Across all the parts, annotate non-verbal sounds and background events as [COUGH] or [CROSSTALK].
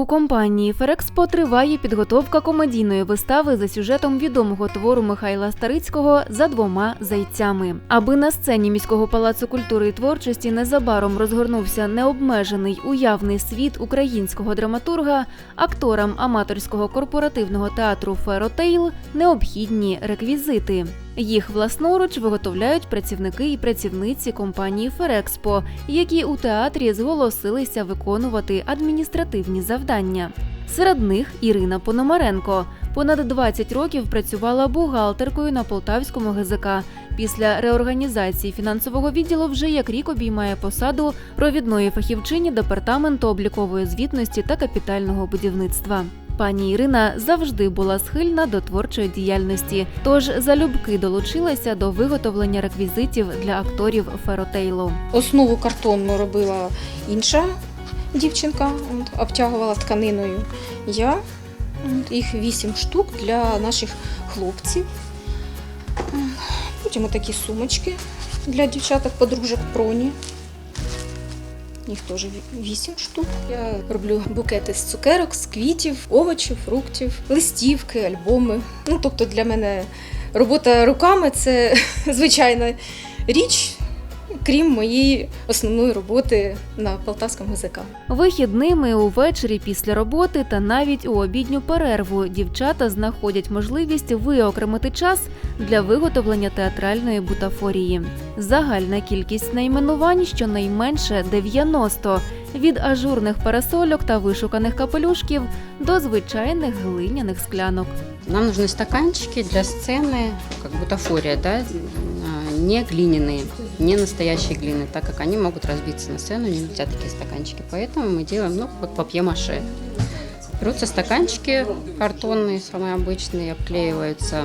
У компанії Ферекспо триває підготовка комедійної вистави за сюжетом відомого твору Михайла Старицького за двома зайцями. Аби на сцені міського палацу культури і творчості незабаром розгорнувся необмежений уявний світ українського драматурга, акторам аматорського корпоративного театру Феротейл необхідні реквізити. Їх власноруч виготовляють працівники і працівниці компанії Ферекспо, які у театрі зголосилися виконувати адміністративні завдання. Серед них Ірина Пономаренко. Понад 20 років працювала бухгалтеркою на полтавському ГЗК. Після реорганізації фінансового відділу вже як рік обіймає посаду провідної фахівчині департаменту облікової звітності та капітального будівництва. Пані Ірина завжди була схильна до творчої діяльності, тож залюбки долучилася до виготовлення реквізитів для акторів Феротейлу. Основу картонну робила інша дівчинка, обтягувала тканиною. Я їх вісім штук для наших хлопців. Потім такі сумочки для дівчаток, подружок проні. Їх теж ві- вісім штук. Я роблю букети з цукерок, з квітів, овочів, фруктів, листівки, альбоми. Ну, тобто для мене робота руками це [LAUGHS] звичайна річ, крім моєї основної роботи на Полтавському ГЗК. Вихідними увечері після роботи та навіть у обідню перерву дівчата знаходять можливість виокремити час для виготовлення театральної бутафорії. Загальна кількість найменувань щонайменше 90, від ажурних парасольок та вишуканих капелюшків до звичайних глиняних склянок. Нам нужны стаканчики для сцены, как бутафория, да, а, не глиняные, Не настоящие глины, так как они могут разбиться на сцену, не летят такие стаканчики. Поэтому мы делаем, ну, как папье-маше. Берутся стаканчики картонные, самые обычные, обклеиваются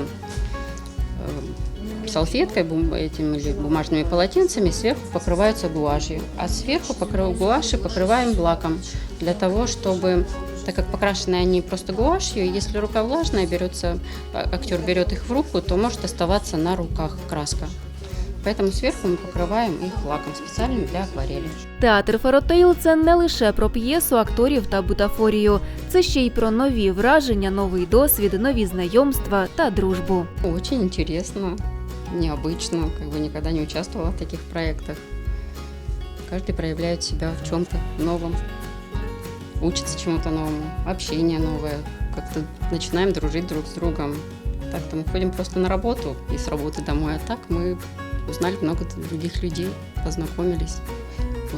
э, салфеткой, этими или бумажными полотенцами, сверху покрываются гуашью. А сверху покры- гуаши покрываем лаком для того, чтобы так как покрашены они просто гуашью, если рука влажная, берется, а- актер берет их в руку, то может оставаться на руках краска. Поэтому сверху мы покрываем их лаком специальным для акварели. Театр Феротейл це не лише про п'єсу акторів та бутафорію, це ще й про нові враження, новий досвід, нові знайомства та дружбу. Очень интересно, необычно, как бы никогда не участвовала в таких проектах. Каждый проявляет себя в чем-то новом, учится чему-то новому, общение новое, как-то начинаем дружить друг с другом. Так-то мы ходим просто на работу и с работы домой, а так мы узнали много других людей, познакомились,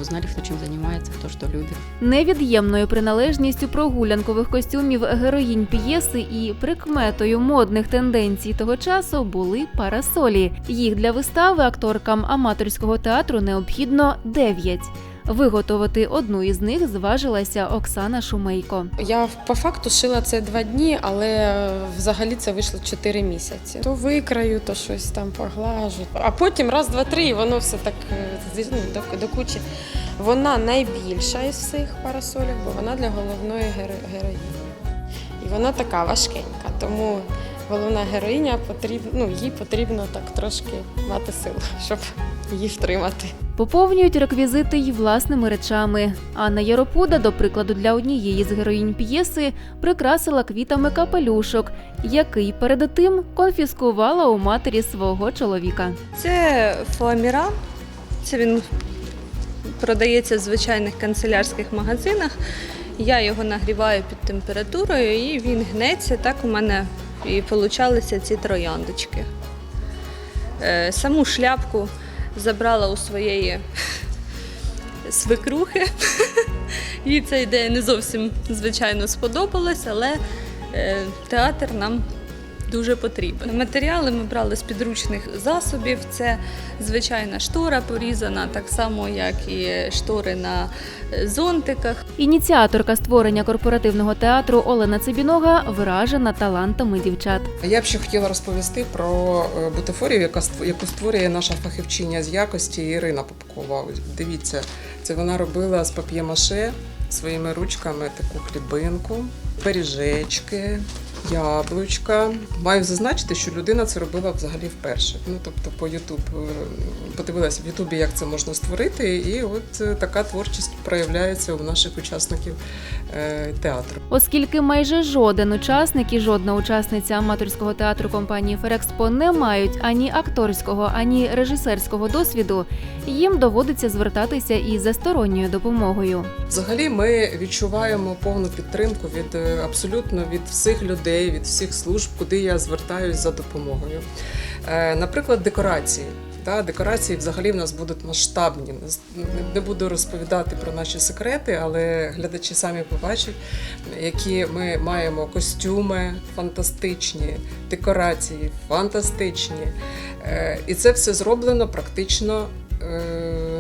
узнали, хто чим займається, хто що любить. Невід'ємною приналежністю прогулянкових костюмів героїнь п'єси і прикметою модних тенденцій того часу були парасолі. Їх для вистави акторкам аматорського театру необхідно 9. Виготовити одну із них зважилася Оксана Шумейко. Я по факту шила це два дні, але взагалі це вийшло чотири місяці. То викраю, то щось там поглажу. А потім раз, два, три, і воно все так е, ну, до, кучі. Вона найбільша із всіх парасолів, бо вона для головної геро- героїні. І вона така важкенька, тому головна героїня потрібно, ну, їй потрібно так трошки мати силу, [LAUGHS] щоб її втримати. Поповнюють реквізити й власними речами. Анна Яропуда, до прикладу, для однієї з героїнь п'єси прикрасила квітами капелюшок, який перед тим конфіскувала у матері свого чоловіка. Це фоаміра. Це він продається в звичайних канцелярських магазинах. Я його нагріваю під температурою і він гнеться. Так у мене і получалися ці трояндочки. Е, Саму шляпку забрала у своєї свекрухи. Їй ця ідея не зовсім звичайно сподобалась, але е, театр нам дуже потрібен. Матеріали ми брали з підручних засобів. Це звичайна штора порізана, так само як і штори на е, зонтиках. Ініціаторка створення корпоративного театру Олена Цибінога вражена талантами дівчат. Я б ще хотіла розповісти про е, бутафорію, яка яку створює наша фахівчиня з якості Ірина Попкова. Дивіться, це вона робила з пап'є-маше своїми ручками таку хлібинку, пиріжечки, яблучка. Маю зазначити, що людина це робила взагалі вперше. Ну тобто, по Ютуб подивилася в Ютубі, як це можна створити, і от е, така творчість проявляється у наших учасників е, театру. Оскільки майже жоден учасник і жодна учасниця аматорського театру компанії Ферекспо не мають ані акторського, ані режисерського досвіду, їм доводиться звертатися і за сторонньою допомогою. Взагалі, ми відчуваємо повну підтримку від е, абсолютно від всіх людей, від всіх служб, куди я звертаюсь за допомогою. Е, Наприклад, декорації. Та, декорації взагалі в нас будуть масштабні. Не- буду розповідати про наші секрети, але глядачі самі побачать, які ми маємо костюми фантастичні, декорації фантастичні. Е, І це все зроблено практично е,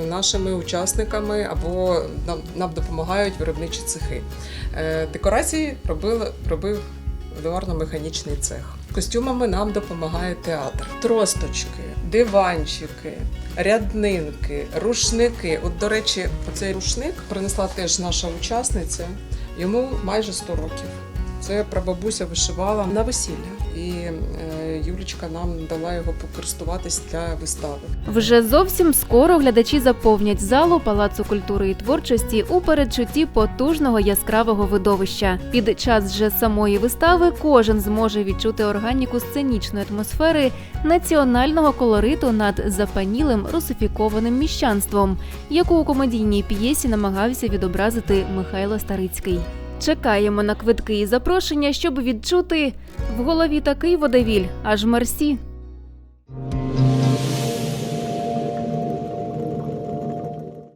нашими учасниками або нам, нам допомагають виробничі цехи. Декорації робили, робив ливарно-механічний цех. Костюмами нам допомагає театр. Тросточки, диванчики, ряднинки, рушники. От, до речі, оцей рушник принесла теж наша учасниця. Йому майже 100 років. Це прабабуся вишивала на весілля, і е, Юлічка нам дала його покористуватись для вистави. Вже зовсім скоро глядачі заповнять залу Палацу культури і творчості у передчутті потужного яскравого видовища. Під час же самої вистави кожен зможе відчути органіку сценічної атмосфери національного колориту над запанілим русифікованим міщанством, яку у комедійній п'єсі намагався відобразити Михайло Старицький. Чекаємо на квитки і запрошення, щоб відчути в голові такий водевіль, аж мерсі.